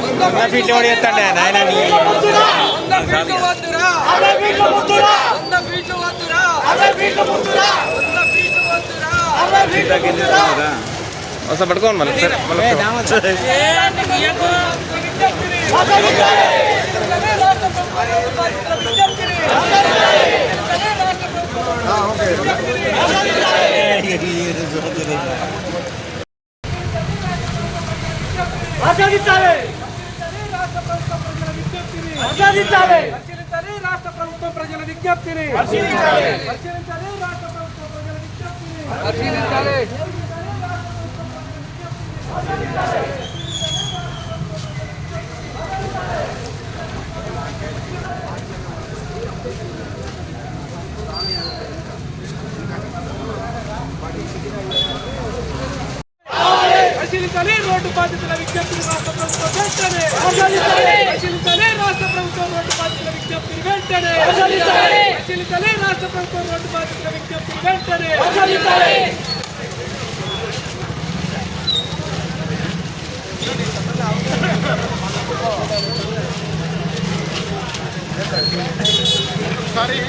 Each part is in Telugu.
వద్దురా. వంద ఫీట్లు వద్దురా. వస్తా పట్టుకోండి మళ్ళీ సరే మళ్ళీ ఏంటి నీకు? విజ్ఞప్తిని. ఇతనే రాష్ట్ర ప్రభుత్వం బాధితుల విజ్ఞప్తిని. ఇతనే రాష్ట్ర ప్రభుత్వం ఆచరించాలి రాష్ట్ర ప్రభుత్వం ప్రజల విజ్ఞప్తిని ఆచరించాలి పరిశీలించాలి. రాష్ట్ర ప్రభుత్వం ప్రజల విజ్ఞప్తిని. పరిశీలించాలి. పరిశీలించాలి. రాష్ట్ర ప్రభుత్వం ప్రజల విజ్ఞప్తిని. పరిశీలించాలి. పరిశీలించాలి. రోడ్డు బాధితుల విజ్ఞప్తిని రాష్ట్ర ప్రభుత్వం వెంటనే పరిశీలించాలి. రాష్ట్ర ప్రభుత్వం రోడ్డు బాధితుల విజ్ఞప్తిని వెంటనే పరిశీలించాలి. రాష్ట్ర ప్రభుత్వం రోడ్డు బాధితుల విజ్ఞప్తిని వెంటనే అభివృద్ధి ప్రభుత్వ విధ్వంసాన్ని వెంటనే అభివృద్ధి ప్రభుత్వ విధ్వంసాన్ని వెంటనే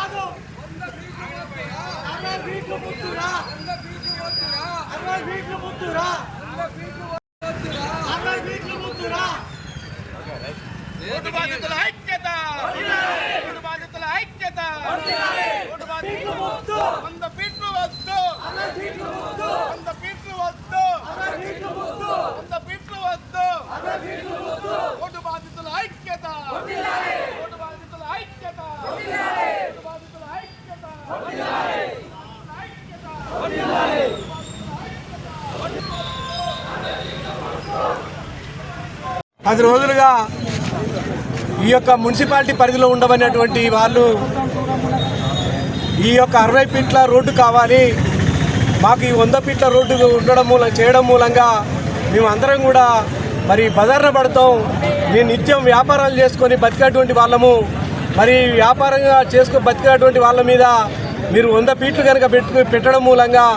బాధితుల ఐక్యత బాధితుల ఐక్యత రోడ్డు బాధితుల ముందు వంద ఫీట్లు వద్దు అరవై ఫీట్లు ముందు వంద ఫీట్లు వద్దు అరవై ఫీట్లు ముందు వంద ఫీట్లు వద్దు అరవై ఫీట్లు ముందు రోడ్డు బాధితుల ఐక్యత రోడ్డు బాధితుల ఐక్యత రోడ్డు బాధితుల ఐక్యత పది రోజులుగా ఈ యొక్క మున్సిపాలిటీ పరిధిలో ఉండబడినటువంటి వాళ్ళు ఈ యొక్క అరవై ఫీట్ల రోడ్డు కావాలి. మాకు ఈ వంద ఫీట్ల రోడ్డు ఉండడం మూలం చేయడం మూలంగా మేము అందరం కూడా మరి బజార్న పడతాం. మేము నిత్యం వ్యాపారాలు చేసుకొని బతికేటువంటి వాళ్ళము. మరి వ్యాపారంగా చేసుకొని బతికేటువంటి వాళ్ళ మీద మీరు వంద ఫీట్లు కనుక పెట్టు పెట్టడం మూలంగా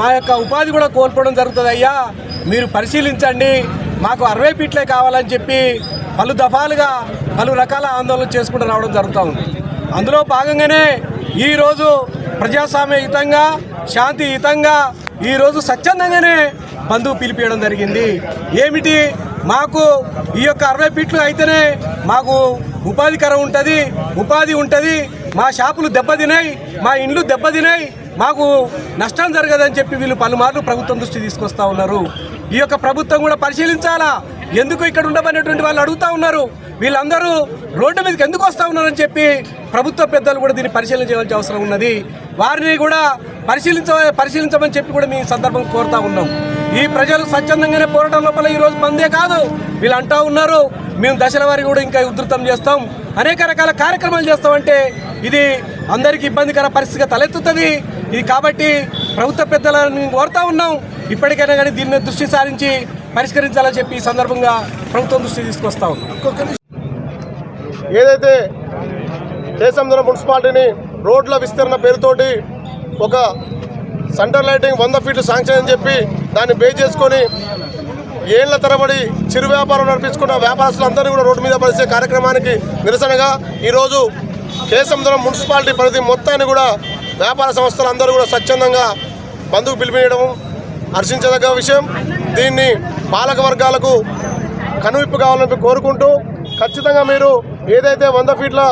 మా యొక్క ఉపాధి కూడా కోల్పోవడం జరుగుతుంది అయ్యా మీరు పరిశీలించండి. మాకు అరవై ఫీట్లే కావాలని చెప్పి పలు దఫాలుగా పలు రకాల ఆందోళన చేసుకుంటూ రావడం జరుగుతూ ఉంది. అందులో భాగంగానే ఈరోజు ప్రజాస్వామ్యయుతంగా శాంతియుతంగా ఈరోజు స్వచ్ఛందంగానే బంధువు పిలిపియడం జరిగింది. ఏమిటి? మాకు ఈ యొక్క అరవై ఫీట్లు అయితేనే మాకు ఉపాధికరం ఉంటుంది ఉపాధి ఉంటుంది. మా షాపులు దెబ్బతినాయి మా ఇండ్లు దెబ్బతినాయి మాకు నష్టం జరగదని చెప్పి వీళ్ళు పలుమార్లు ప్రభుత్వం దృష్టి తీసుకొస్తా ఉన్నారు. ఈ యొక్క ప్రభుత్వం కూడా పరిశీలించాలా? ఎందుకు ఇక్కడ ఉండమనేటువంటి వాళ్ళు అడుగుతా ఉన్నారు. వీళ్ళందరూ రోడ్డు మీదకి ఎందుకు వస్తూ ఉన్నారని చెప్పి ప్రభుత్వ పెద్దలు కూడా దీన్ని పరిశీలన చేయవలసిన అవసరం ఉన్నది. వారిని కూడా పరిశీలించ పరిశీలించమని చెప్పి కూడా మీ సందర్భం కోరుతా ఉన్నాం. ఈ ప్రజలు స్వచ్ఛందంగానే పోరాటం లోపల ఈ రోజు మందే కాదు. వీళ్ళు అంటా ఉన్నారు మేము దశల వారి కూడా ఇంకా ఉధృతం చేస్తాం. అనేక రకాల కార్యక్రమాలు చేస్తామంటే ఇది అందరికీ ఇబ్బందికర పరిస్థితిగా తలెత్తుతుంది. ఇది కాబట్టి ప్రభుత్వ పెద్దలను కోరుతా ఉన్నాం. ఇప్పటికైనా కానీ దీన్ని దృష్టి సారించి పరిష్కరించాలని చెప్పి ఈ సందర్భంగా ప్రభుత్వం దృష్టి తీసుకొస్తా ఉన్నాం ఏదైతే కేశంధర మున్సిపాలిటీని రోడ్ల విస్తరణ పేరుతోటి ఒక సెంటర్ లైటింగ్ వంద ఫీట్లు శాంక్షన్ అని చెప్పి దాన్ని బేస్ చేసుకొని ఏళ్ళ తరబడి చిరు వ్యాపారం నడిపించుకున్న వ్యాపారస్తులందరినీ కూడా రోడ్డు మీద పరిచే కార్యక్రమానికి నిరసనగా ఈరోజు కేసముద్రం మున్సిపాలిటీ పరిధి మొత్తాన్ని కూడా వ్యాపార సంస్థలు అందరూ కూడా స్వచ్ఛందంగా బంధుకు పిలిపించడం హర్షించదగ్గ విషయం. దీన్ని పాలక వర్గాలకు కనువిప్పు కావాలని కోరుకుంటూ ఖచ్చితంగా మీరు ఏదైతే వంద ఫీట్ల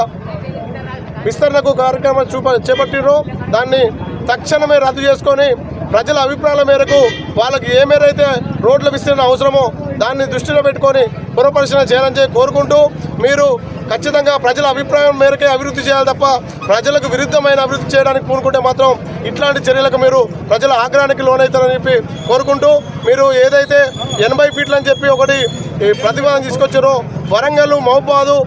విస్తరణకు కార్యక్రమం చూప చేపట్టిరో దాన్ని తక్షణమే రద్దు చేసుకొని ప్రజల అభిప్రాయాల మేరకు వాళ్ళకి ఏ మేరైతే రోడ్ల విస్తరణ అవసరమో దాన్ని దృష్టిలో పెట్టుకొని పునఃపరిశీలన చేయాలని కోరుకుంటూ మీరు ఖచ్చితంగా ప్రజల అభిప్రాయం మేరకే అభివృద్ధి చేయాలి తప్ప ప్రజలకు విరుద్ధమైన అభివృద్ధి చేయడానికి పూనుకుంటే మాత్రం ఇట్లాంటి చర్యలకు మీరు ప్రజల ఆగ్రహానికి లోనవుతారని చెప్పి కోరుకుంటూ మీరు ఏదైతే ఎనభై ఫీట్లు అని చెప్పి ఒకటి ప్రతిపాదన తీసుకొచ్చారో వరంగల్ మహబాదు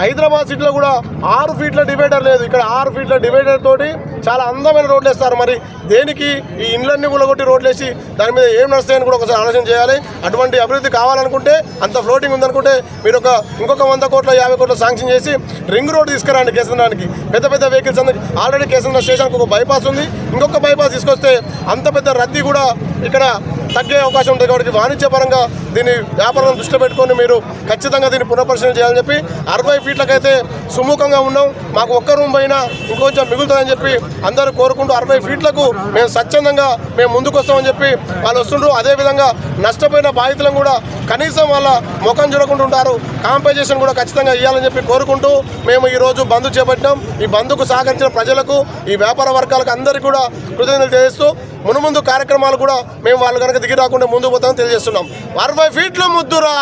హైదరాబాద్ సిటీలో కూడా ఆరు ఫీట్ల డివైడర్ లేదు. ఇక్కడ ఆరు ఫీట్ల డివైడర్ తోటి చాలా అందమైన రోడ్లు వేస్తారు. మరి దేనికి ఈ ఇండ్లన్నీ కూలగొట్టి రోడ్లు వేసి దాని మీద ఏం నడుస్తాయని కూడా ఒకసారి ఆలోచన చేయాలి. అటువంటి అభివృద్ధి కావాలనుకుంటే అంత ఫ్లోటింగ్ ఉందనుకుంటే మీరు ఒక ఇంకొక వంద కోట్ల యాభై కోట్ల శాంక్షన్ చేసి రింగ్ రోడ్ తీసుకురండి కేసంద్రానికి పెద్ద పెద్ద వెహికల్స్ అందరికి ఆల్రెడీ కేసంద్ర స్టేషన్కి ఒక బైపాస్ ఉంది. ఇంకొక బైపాస్ తీసుకొస్తే అంత పెద్ద రద్దీ కూడా ఇక్కడ తగ్గే అవకాశం ఉంటుంది కాబట్టి వాణిజ్యపరంగా దీన్ని వ్యాపారం దృష్టిలో పెట్టుకొని మీరు ఖచ్చితంగా దీన్ని పునఃపరిశీలన చేయాలని చెప్పి అరవై ఫీట్లకైతే సుముఖంగా ఉన్నాం. మాకు ఒక్క రూమ్ పైన ఇంకొంచెం మిగులుతుందని చెప్పి అందరూ కోరుకుంటూ అరవై ఫీట్లకు మేము స్వచ్ఛందంగా మేము ముందుకొస్తామని చెప్పి వాళ్ళు వస్తుండ్రు. అదేవిధంగా నష్టపోయిన బాధితులను కూడా కనీసం వాళ్ళ ముఖం చూడకుండా ఉంటారు కాంపెన్సేషన్ కూడా ఖచ్చితంగా ఇవ్వాలని చెప్పి కోరుకుంటూ మేము ఈ రోజు బంద్ చేపట్టినాం. ఈ బంద్కు సహకరించిన ప్రజలకు ఈ వ్యాపార వర్గాలకు అందరికీ కూడా కృతజ్ఞతలు తెలియజేస్తూ మునుముందు కార్యక్రమాలు కూడా మేము వాళ్ళు కనుక దిగి రాకుండా ముందు పోతామని తెలియజేస్తున్నాం. అరవై ఫీట్ల ముద్దురా!